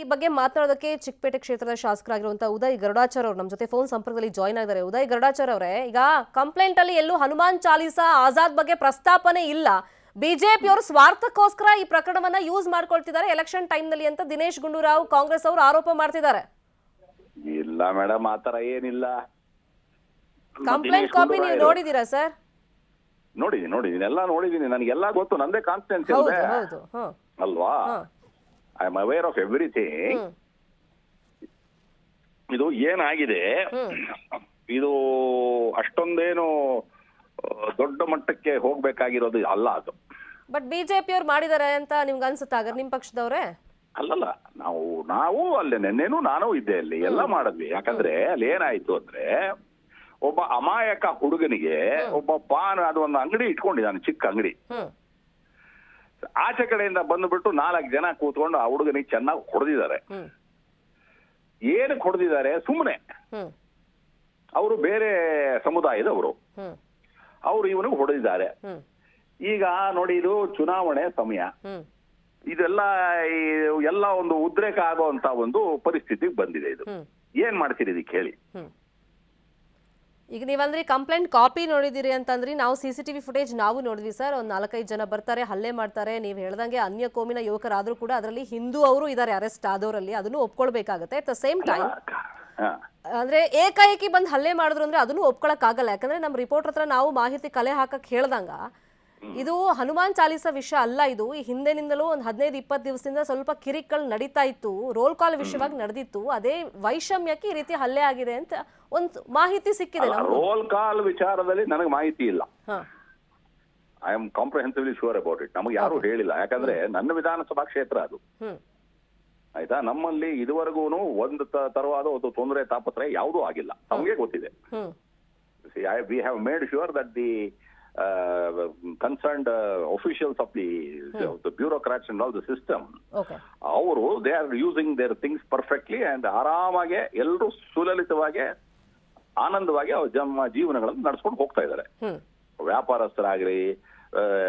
ಈ ಬಗ್ಗೆ ಮಾತನಾಡೋದಕ್ಕೆ ಚಿಕ್ಕಪೇಟೆ ಕ್ಷೇತ್ರದ ಶಾಸಕರಾಗಿರುವಂತಹ ಉದಯ್ ಗರುಡಾಚಾರ್ ಅವರು ನಮ್ಮ ಜೊತೆ ಫೋನ್ ಸಂಪರ್ಕದಲ್ಲಿ ಜಾಯ್ನ್ ಆಗಿದ್ದಾರೆ. ಉದಯ್ ಗರುಡಾಚಾರ್ ಅವರೇ ಈಗ ಕಂಪ್ಲೇಂಟ್ ಅಲ್ಲಿ ಎಲ್ಲೂ ಹನುಮಾನ್ ಚಾಲೀಸಾ ಆಜಾದ್ ಬಗ್ಗೆ ಪ್ರಸ್ತಾಪನೆ ಇಲ್ಲ. ಬಿಜೆಪಿಯವರು ಸ್ವಾರ್ಥಕ್ಕೋಸ್ಕರ ಈ ಪ್ರಕರಣವನ್ನ ಯೂಸ್ ಮಾಡ್ಕೊಳ್ತಿದ್ದಾರೆ ಎಲೆಕ್ಷನ್ ಟೈಮ್ನಲ್ಲಿ ಅಂತ ದಿನೇಶ್ ಗುಂಡೂರಾವ್ ಕಾಂಗ್ರೆಸ್ ಅವರು ಆರೋಪ ಮಾಡ್ತಿದ್ದಾರೆ. ಇಲ್ಲ ಮೇಡಮ್ ಆತರ ಏನಿಲ್ಲ. ಕಂಪ್ಲೇಂಟ್ ಕಾಪಿ ನೀವು ನೋಡಿದೀರಾ ಸರ್ ನೋಡಿದೀನಿ ನೋಡಿದೀನಿ ಎಲ್ಲ ನೋಡಿದೀನಿ ನನಗೆಲ್ಲ ಗೊತ್ತು. ನಂದೇ ಕಾನ್ಫಿಡೆನ್ಸ್ ಇದೆ ಅಲ್ವಾ. I am aware of everything ಇದು ಏನಾಗಿದೆ? ಇದು ಅಷ್ಟೊಂದೇನು ದೊಡ್ಡ ಮಟ್ಟಕ್ಕೆ ಹೋಗ್ಬೇಕಾಗಿರೋದು ಅಲ್ಲ ಅದು. ಬಟ್ ಬಿಜೆಪಿಯವ್ರು ಮಾಡಿದಾರೆ ಅಂತ ನಿಮ್ಗೆ ಅನ್ಸುತ್ತಾ? ನಿಮ್ ಪಕ್ಷದವ್ರೆ? ಅಲ್ಲಲ್ಲ ನಾವು ನಾವು ಅಲ್ಲೇ ನಿನ್ನೆನೂ ನಾನು ಇದ್ದೆ ಅಲ್ಲಿ ಎಲ್ಲ ಮಾಡಿದ್ವಿ. ಯಾಕಂದ್ರೆ ಅಲ್ಲಿ ಏನಾಯ್ತು ಅಂದ್ರೆ ಒಬ್ಬ ಅಮಾಯಕ ಹುಡುಗನಿಗೆ ಒಬ್ಬ ಪಾನ್ ಅದು ಒಂದು ಅಂಗಡಿ ಇಟ್ಕೊಂಡಿದ್ದಾನೆ ಚಿಕ್ಕ ಅಂಗಡಿ. ಆಚೆ ಕಡೆಯಿಂದ ಬಂದ್ಬಿಟ್ಟು ನಾಲ್ಕು ಜನ ಕೂತ್ಕೊಂಡು ಆ ಹುಡುಗನಿಗೆ ಚೆನ್ನಾಗಿ ಹೊಡೆದಿದ್ದಾರೆ. ಏನು ಏನಕ್ಕೆ ಹೊಡೆದಿದ್ದಾರೆ ಸುಮ್ಮನೆ ಅವರು ಬೇರೆ ಸಮುದಾಯದವರು. ಅವರು ಇವನಿಗೆ ಹೊಡೆದಿದ್ದಾರೆ. ಈಗ ನೋಡಿ ಇದು ಚುನಾವಣೆ ಸಮಯ. ಇದೆಲ್ಲ ಈ ಎಲ್ಲ ಒಂದು ಉದ್ರೇಕ ಆಗುವಂತ ಒಂದು ಪರಿಸ್ಥಿತಿಗೆ ಬಂದಿದೆ ಇದು. ಏನ್ ಮಾಡ್ತೀರಿ ಇದಕ್ಕೆ ಹೇಳಿ? ಈಗ ನೀವಂದ್ರೆ ಕಂಪ್ಲೇಂಟ್ ಕಾಪಿ ನೋಡಿದಿರಿ ಅಂತಂದ್ರೆ ನಾವು ಸಿ ಸಿ ಟಿವಿ ಫುಟೇಜ್ ನಾವು ನೋಡಿದ್ವಿ ಸರ್ ಒಂದು ನಾಲ್ಕೈದು ಜನ ಬರ್ತಾರೆ ಹಲ್ಲೆ ಮಾಡ್ತಾರೆ. ನೀವು ಹೇಳ್ದಂಗೆ ಅನ್ಯ ಕೋಮಿನ ಯುವಕರಾದ್ರೂ ಕೂಡ ಅದರಲ್ಲಿ ಹಿಂದೂ ಅವರು ಇದ್ದಾರೆ ಅರೆಸ್ಟ್ ಆದವರಲ್ಲಿ. ಅದನ್ನು ಒಪ್ಕೊಳ್ಬೇಕಾಗತ್ತೆ. ಅಟ್ ದ ಸೇಮ್ ಟೈಮ್ ಅಂದ್ರೆ ಏಕಾಏಕಿ ಬಂದು ಹಲ್ಲೆ ಮಾಡಿದ್ರು ಅಂದ್ರೆ ಅದನ್ನು ಒಪ್ಕೊಳಕ್ ಆಗಲ್ಲ ಯಾಕಂದ್ರೆ ನಮ್ಮ ರಿಪೋರ್ಟ್ ಹತ್ರ ನಾವು ಮಾಹಿತಿ ಕಲೆ ಹಾಕಕ್ ಹೇಳ್ದಂಗ ಇದು ಹನುಮಾನ್ ಚಾಲೀಸ ವಿಷಯ ಅಲ್ಲ ಇದು. ಈ ಹಿಂದೆನಿಂದಲೂ ಒಂದು ಹದಿನೈದು ಇಪ್ಪತ್ತು ದಿವಸದಿಂದ ಸ್ವಲ್ಪ ಕಿರಿಕಲ್ ನಡೀತಾ ಇತ್ತು. ರೋಲ್ ಕಾಲ್ ವಿಷಯವಾಗಿ ನಡೆದಿತ್ತು. ಅದೇ ವೈಷಮ್ಯಕ್ಕೆ ಈ ರೀತಿ ಹಲ್ಲೆ ಆಗಿದೆ ಅಂತ ಒಂದು ಮಾಹಿತಿ ಸಿಕ್ಕಿದೆ ರೋಲ್ ಕಾಲ್ ವಿಚಾರದಲ್ಲಿ ನನಗೆ ಮಾಹಿತಿ ಇಲ್ಲ. I am comprehensively sure about it ನಮಗೆ ಯಾರು ಹೇಳಿಲ್ಲ. ಯಾಕಂದ್ರೆ ನನ್ನ ವಿಧಾನಸಭಾ ಕ್ಷೇತ್ರ ಅದು. ಆಯ್ತಾ? ನಮ್ಮಲ್ಲಿ ಇದುವರೆಗೂ ಒಂದು ತರವಾದ ಒಂದು ತೊಂದರೆ ತಾಪತ್ರೆ ಯಾವುದೂ ಆಗಿಲ್ಲ. ನಮಗೆ ಗೊತ್ತಿದೆ. We have made sure that the concerned officials of the bureaucrats and all the system ಅವರು they are using their things perfectly and ಆರಾಮಾಗಿ ಎಲ್ಲರೂ ಸುಲಲಿತವಾಗಿ ಆನಂದವಾಗಿ ಅವ್ರ ಜಮ್ಮ ಜೀವನಗಳನ್ನು ನಡ್ಸ್ಕೊಂಡು ಹೋಗ್ತಾ ಇದ್ದಾರೆ. ವ್ಯಾಪಾರಸ್ಥರಾಗ್ಲಿ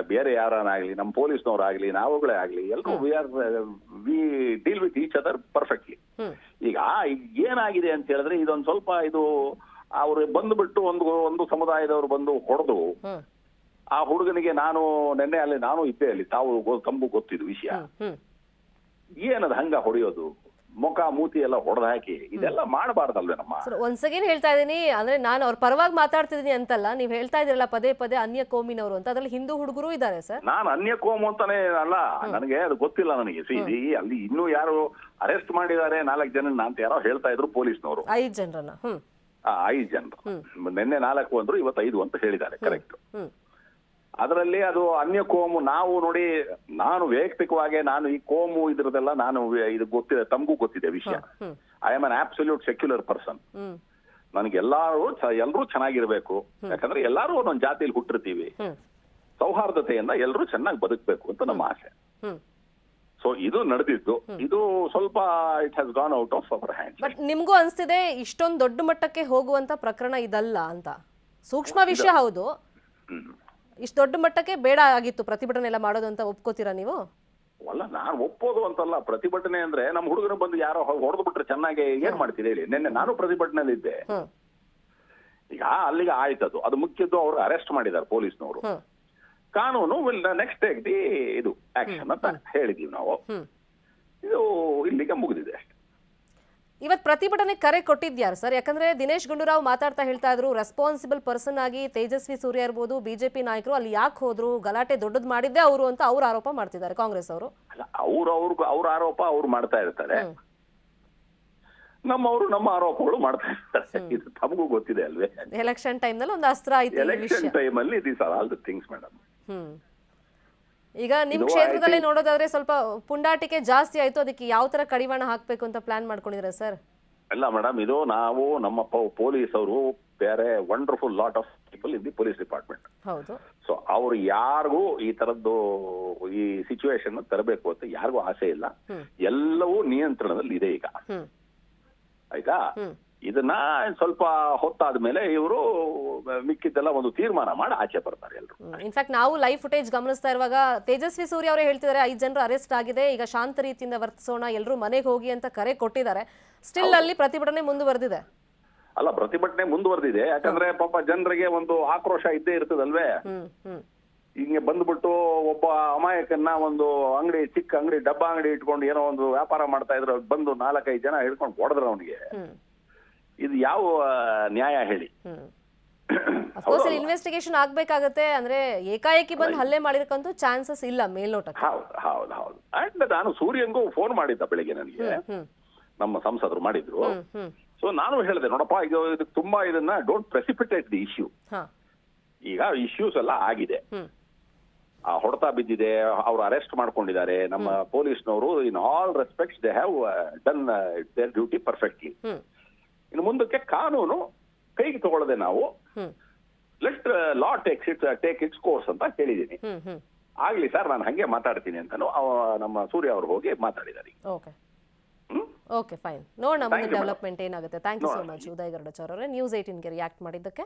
ಬೇರೆ ಯಾರನ್ನಾಗ್ಲಿ ನಮ್ಮ ಪೊಲೀಸ್ನವರಾಗ್ಲಿ ನಾವುಗಳೇ ಆಗ್ಲಿ ಎಲ್ಲರೂ we are we deal with each other perfectly ಈಗ ಏನಾಗಿದೆ ಅಂತ ಹೇಳಿದ್ರೆ ಇದೊಂದು ಸ್ವಲ್ಪ ಇದು ಅವ್ರು ಬಂದ್ಬಿಟ್ಟು ಒಂದು ಒಂದು ಸಮುದಾಯದವರು ಬಂದು ಹೊಡೆದು ಆ ಹುಡುಗನಿಗೆ ನಾನು ನಿನ್ನೆ ಅಲ್ಲಿ ನಾನು ಇದ್ದೆ ಅಲ್ಲಿ. ತಾವು ತಂಬು ತಮಗೂ ಗೊತ್ತಿದ್ದು ವಿಷಯ. ಏನದು ಹಂಗ ಹೊಡೆಯೋದು? ಮುಖ ಮೂತಿ ಎಲ್ಲ ಹೊಡೆದು ಹಾಕಿ. ಇದೆಲ್ಲ ಮಾಡಬಾರ್ದಲ್ವೇ ನಮ್ಮ ಸರ್ ಒಂದ್ ಸೆಕೆಂಡ್ ಹೇಳ್ತಾ ಇದ್ದೀನಿ ಅಂದ್ರೆ ನಾನು ಅವ್ರ ಪರವಾಗಿ ಮಾತಾಡ್ತಿದ್ದೀನಿ ಅಂತಲ್ಲ ನೀವ್ ಹೇಳ್ತಾ ಇದ್ರಲ್ಲ ಪದೇ ಪದೇ ಅನ್ಯ ಕೋಮಿನವರು ಅಂತ. ಅದ್ರಲ್ಲಿ ಹಿಂದೂ ಹುಡುಗರು ಇದ್ದಾರೆ ಸರ್. ನಾನು ಅನ್ಯ ಕೋಮು ಅಂತಾನೆ ಅಲ್ಲ. ನನಗೆ ಅದು ಗೊತ್ತಿಲ್ಲ ನನಗೆ. ಸಿ ಅಲ್ಲಿ ಇನ್ನೂ ಯಾರು ಅರೆಸ್ಟ್ ಮಾಡಿದ್ದಾರೆ ನಾಲ್ಕು ಜನ ಅಂತ ಯಾರೋ ಹೇಳ್ತಾ ಇದ್ರು ಪೊಲೀಸ್ನವರು. ಐದು ಜನರನ್ನ. ಹ್ಮ್. ಆ, ಐದು ಜನರು. ನಿನ್ನೆ ನಾಲ್ಕು ಅಂದ್ರು ಇವತ್ತು ಐದು ಅಂತ ಹೇಳಿದ್ದಾರೆ. ಕರೆಕ್ಟ್ ಅದರಲ್ಲಿ ಅದು ಅನ್ಯ ಕೋಮು ನಾವು ನೋಡಿ ನಾನು ವೈಯಕ್ತಿಕವಾಗಿ ನಾನು ಈ ಕೋಮು ಇದ್ರದೆಲ್ಲ ನಾನು ಇದು ಗೊತ್ತಿದೆ ತಮಗೂ ಗೊತ್ತಿದೆ ವಿಷಯ. I am an absolute secular person ನನಗೆ ಎಲ್ಲರೂ ಎಲ್ಲರೂ ಚೆನ್ನಾಗಿರ್ಬೇಕು. ಯಾಕಂದ್ರೆ ಎಲ್ಲರೂ ಒಂದೊಂದು ಜಾತಿಯಲ್ಲಿ ಹುಟ್ಟಿರ್ತೀವಿ. ಸೌಹಾರ್ದತೆಯಿಂದ ಎಲ್ಲರೂ ಚೆನ್ನಾಗಿ ಬದುಕಬೇಕು ಅಂತ ನಮ್ಮ ಆಸೆ. ಸೊ ಇದು ನಡೆದಿದ್ದು. ಇದು ಸ್ವಲ್ಪ it has gone out of our hand but ನಿಮ್ಗೂ ಅನಿಸ್ತಿದೆ ಇಷ್ಟೊಂದು ದೊಡ್ಡ ಮಟ್ಟಕ್ಕೆ ಹೋಗುವಂತ ಪ್ರಕರಣ ಇದಲ್ಲ ಅಂತ. ಸೂಕ್ಷ್ಮ ವಿಷಯ ಹೌದು. ಇಷ್ಟು ದೊಡ್ಡ ಮಟ್ಟಕ್ಕೆ ಬೇಡ ಆಗಿತ್ತು ಪ್ರತಿಭಟನೆ ಎಲ್ಲ ಮಾಡೋದು ಅಂತ ಒಪ್ಕೋತೀರಾ ನೀವು? ಅಲ್ಲ ನಾನು ಒಪ್ಪೋದು ಅಂತಲ್ಲ. ಪ್ರತಿಭಟನೆ ಅಂದ್ರೆ ನಮ್ಮ ಹುಡುಗರು ಬಂದು ಯಾರೋ ಹೊಡೆದು ಬಿಟ್ರೆ ಚೆನ್ನಾಗಿ ಏನ್ ಮಾಡ್ತೀರಿ ಹೇಳಿ. ನಿನ್ನೆ ನಾನು ಪ್ರತಿಭಟನೆಯಲ್ಲಿ ಇದ್ದೆ ಈಗ ಅಲ್ಲಿಗೆ ಆಯ್ತದು ಅದು. ಮುಖ್ಯದ್ದು ಅವರು ಅರೆಸ್ಟ್ ಮಾಡಿದ್ದಾರೆ ಪೊಲೀಸ್ನವರು. ಕಾನೂನು ವಿಲ್ ನೆಕ್ಸ್ಟ್ ಡೇ ದಿ ಇದು. ಆಕ್ಷನ್ ಅಂತ ಹೇಳಿದೀವಿ ನಾವು. ಇದು ಇಲ್ಲಿಗೆ ಮುಗಿದಿದೆ ಅಷ್ಟೇ. ಇವತ್ ಪ್ರತಿಭಟನೆ ಕರೆ ಕೊಟ್ಟಿದ್ಯಾರು ಸರ್? ಯಾಕಂದ್ರೆ ದಿನೇಶ್ ಗುಂಡೂರಾವ್ ಮಾತಾಡ್ತಾ ಹೇಳ್ತಾ ಇದ್ರು ರೆಸ್ಪಾನ್ಸಿಬಲ್ ಪರ್ಸನ್ ಆಗಿ ತೇಜಸ್ವಿ ಸೂರ್ಯ ಇರ್ಬೋದು ಬಿಜೆಪಿ ನಾಯಕರು ಅಲ್ಲಿ ಯಾಕೆ ಹೋದ್ರು ಗಲಾಟೆ ದೊಡ್ಡದು ಮಾಡಿದ್ದೆ ಅವರು ಅಂತ ಅವ್ರು ಆರೋಪ ಮಾಡ್ತಿದ್ದಾರೆ ಕಾಂಗ್ರೆಸ್ ಅವರು. ಅವ್ರು ಅವ್ರ ಅವ್ರ ಆರೋಪ ಅವ್ರು ಮಾಡ್ತಾ ಇರ್ತಾರೆ. ನಮ್ಮವರು ನಮ್ಮ ಆರೋಪಗಳು ಮಾಡ್ತಾ ಇರ್ತಾರೆ. ಇದು ತಮಗೂ ಗೊತ್ತಿದೆ ಅಲ್ವೇ? ಎಲೆಕ್ಷನ್ ಟೈಮ್ನಲ್ಲಿ ಒಂದು ಅಸ್ತ್ರ ಎಲೆಕ್ಷನ್ ಟೈಮ್ ಅಲ್ಲಿ this are all the things madam hmm. ಈಗ ನಿಮ್ ಕ್ಷೇತ್ರದಲ್ಲಿ ನೋಡೋದಾದ್ರೆ ಸ್ವಲ್ಪ ಪುಂಡಾಟಿಕೆ ಜಾಸ್ತಿ ಆಯ್ತು ಅದಕ್ಕೆ ಯಾವ ತರ ಕಡಿವಾಣ ಹಾಕ್ಬೇಕು ಅಂತ ಪ್ಲಾನ್ ಮಾಡ್ಕೊಂಡಿದ್ರೆ ಸರ್ ಅಲ್ಲ ಮೇಡಮ್ ಇದು ನಾವು ನಮ್ಮ ಪೊಲೀಸ್ ಅವರು ಬೇರೆ wonderful lot of people in the police department ಹೌದು. ಸೊ ಅವ್ರು ಯಾರಿಗೂ ಈ ತರದ್ದು ಈ ಸಿಚುವೇಶನ್ ತರಬೇಕು ಅಂತ ಯಾರಿಗೂ ಆಸೆ ಇಲ್ಲ. ಎಲ್ಲವೂ ನಿಯಂತ್ರಣದಲ್ಲಿ ಇದೆ ಈಗ ಆಯ್ತಾ? ಇದನ್ನ ಸ್ವಲ್ಪ ಹೊತ್ತಾದ ಮೇಲೆ ಇವರು ಮಿಕ್ಕಿದ್ದೆಲ್ಲ ಒಂದು ತೀರ್ಮಾನ ಮಾಡಿ ಆಚೆ ಬರ್ತಾರೆ ಎಲ್ರು. ಇನ್ಫ್ಯಾಕ್ಟ್ ನಾವು ಲೈವ್ ಫುಟೇಜ್ ಗಮನಿಸ್ತಾ ಇರುವಾಗ ತೇಜಸ್ವಿ ಸೂರ್ಯ ಅವರೇ ಹೇಳ್ತಿದ್ದಾರೆ ಐದು ಜನರು ಅರೆಸ್ಟ್ ಆಗಿದೆ ಈಗ ಶಾಂತ ರೀತಿಯಿಂದ ವರ್ತಿಸೋಣ ಎಲ್ಲರೂ ಮನೆಗೆ ಹೋಗಿ ಅಂತ ಕರೆ ಕೊಟ್ಟಿದ್ದಾರೆ. ಸ್ಟಿಲ್ ಅಲ್ಲಿ ಪ್ರತಿಭಟನೆ ಮುಂದುವರೆದಿದೆ. ಅಲ್ಲ ಪ್ರತಿಭಟನೆ ಮುಂದುವರೆದಿದೆ. ಯಾಕಂದ್ರೆ ಪಾಪ ಜನರಿಗೆ ಒಂದು ಆಕ್ರೋಶ ಇದ್ದೇ ಇರ್ತದಲ್ವೇ? ಹಿಂಗೆ ಬಂದ್ಬಿಟ್ಟು ಒಬ್ಬ ಅಮಾಯಕನ್ನ ಒಂದು ಅಂಗಡಿ ಚಿಕ್ಕ ಅಂಗಡಿ ಡಬ್ಬ ಅಂಗಡಿ ಇಟ್ಕೊಂಡು ಏನೋ ಒಂದು ವ್ಯಾಪಾರ ಮಾಡ್ತಾ ಇದ್ರು ಬಂದು ನಾಲ್ಕೈದು ಜನ ಹಿಡ್ಕೊಂಡು ಹೊಡೆದ್ರು ಅವನಿಗೆ. ಇದು ಯಾವ ನ್ಯಾಯ ಹೇಳಿ. ಅಫ್ಕೋರ್ಸ್ ಇನ್ವೆಸ್ಟಿಗೇಷನ್ ಆಗ್ಬೇಕಾಗತ್ತೆ ಅಂದ್ರೆ ಏಕಾಏಕಿ ಬಂದು ಹಲ್ಲೆ ಮಾಡಿರಕ್ಕಂತೂ ಚಾನ್ಸಸ್ ಇಲ್ಲ ಮೇಲ್ನೋಟಕ್ಕೆ. ಹೌದು ಹೌದು ಹೌದು. ಅಂಡ್ ನಾನು ಸೂರ್ಯಂಗೂ ಫೋನ್ ಮಾಡಿದ್ದ ಬೆಳಿಗ್ಗೆ ನನಗೆ. ನಮ್ಮ ಸಂಸದರು ಮಾಡಿದ್ರು. ಸೊ ನಾನು ಹೇಳಿದೆ ನೋಡಪ್ಪ ಇದು ಇದಕ್ಕೆ ತುಂಬಾ ಇದನ್ನ ಡೋಂಟ್ ಪ್ರೆಸಿಪಿಟೇಟ್ ದಿ ಇಶ್ಯೂ ಈಗ ಇಶ್ಯೂಸ್ ಎಲ್ಲ ಆಗಿದೆ. ಆ ಹೊಡೆತ ಬಿದ್ದಿದೆ ಅವರು ಅರೆಸ್ಟ್ ಮಾಡ್ಕೊಂಡಿದ್ದಾರೆ. ನಮ್ಮ ಪೊಲೀಸ್ನವರು in all respects they have done their duty perfectly ಇನ್ನು ಮುಂದಕ್ಕೆ ಕಾನೂನು ಕೈಗೆ ತಗೊಳ್ಳದೆ ನಾವು let law takes its take its course ಅಂತ ಹೇಳಿದ್ದೀನಿ. ಆಗ್ಲಿ ಸರ್ ನಾನು ಹಂಗೆ ಮಾತಾಡ್ತೀನಿ ಅಂತ ನಮ್ಮ ಸೂರ್ಯ ಅವರು ಹೋಗಿ ಮಾತಾಡಿದ್ದಾರೆ ಓಕೆ ಓಕೆ ಫೈನ್ ನೋಡೋಣ ಮುಂದೆ. ಡೆವಲಪ್ಮೆಂಟ್ ಏನಾಗುತ್ತೆ. Thank you so much Uday Garudachar ಅವರೇ. ನ್ಯೂಸ್ ಏಯ್ಟೀನ್ಗೆ ರಿಯಾಕ್ಟ್ ಮಾಡಿದ್ದಕ್ಕೆ.